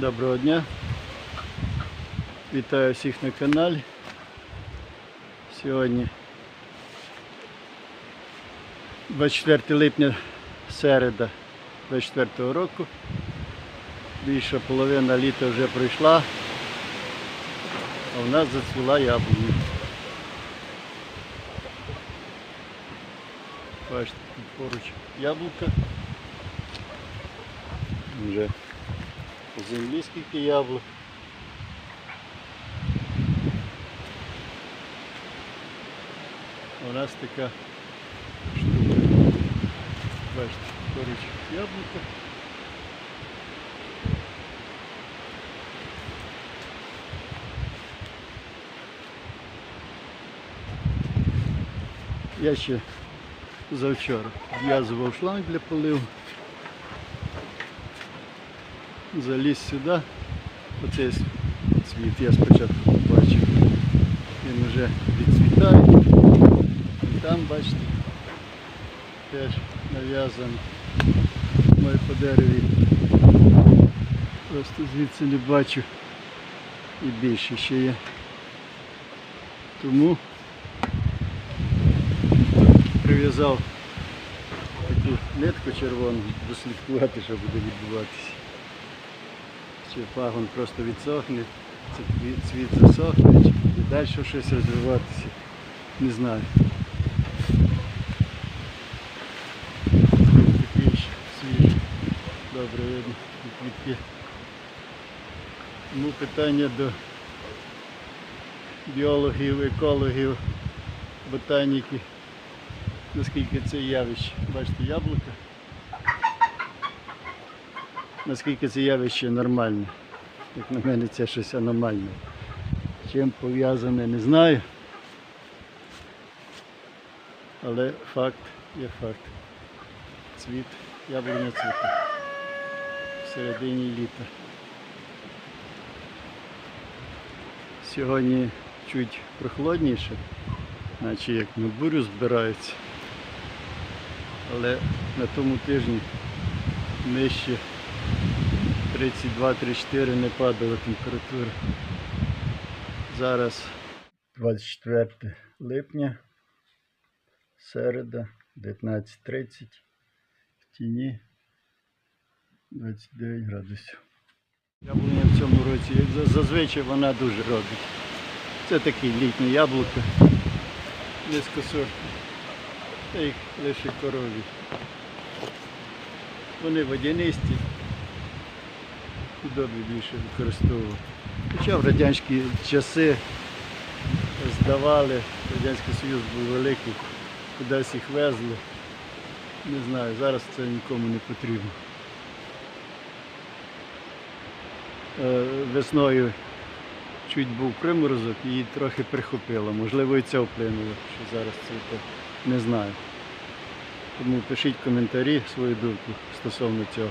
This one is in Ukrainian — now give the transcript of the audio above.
Доброго дня. Вітаю всіх на каналі. Сьогодні 24 липня, середа 24 року. Більша половина літа вже пройшла, а в нас зацвіла яблуня. Бачите, поруч яблука. Вже землі скільки яблук. У нас така штука. Бачите, поруч яблука. Я ще завчора в'язував шланг для поливу. Заліз сюди. Оцей цвіт я спочатку побачив. Він вже відцвітає. І там, бачите, теж нав'язаний. Мой по дереві. Просто звідси не бачу. І більше ще є. Тому прив'язав таку нитку червону, дослідкувати, що буде відбуватися. Чи пагон просто відсохне, цвіт- засохне, буде далі щось розвиватися, не знаю. Такий свіжий, добре видно, і квітки. Тому питання до біологів, екологів, ботаніки, наскільки це явище. Бачите, яблука наскільки це явище нормальне. Як на мене це щось аномальне. Чим пов'язане, не знаю. Але факт є факт. Цвіт, яблуня цвіте. В середині літа. Сьогодні чуть прохолодніше, наче як на бурю збираються. Але на тому тижні нижче 32-34 не падала температура. Зараз 24 липня, середа, 19.30, в тіні 29 градусів. Яблуня в цьому році, зазвичай, вона дуже робить. Це такі літні яблука, низькосортні. Їх лише корові. Вони водянисті, худобі більше використовували. Хоча в радянські часи здавали, Радянський Союз був великий, кудись їх везли. Не знаю, зараз це нікому не потрібно. Е, Весною чуть був приморозок, її трохи прихопило. Можливо, і це вплинуло, що зараз цвіте. Не знаю. Тому пишіть коментарі свою думку стосовно цього.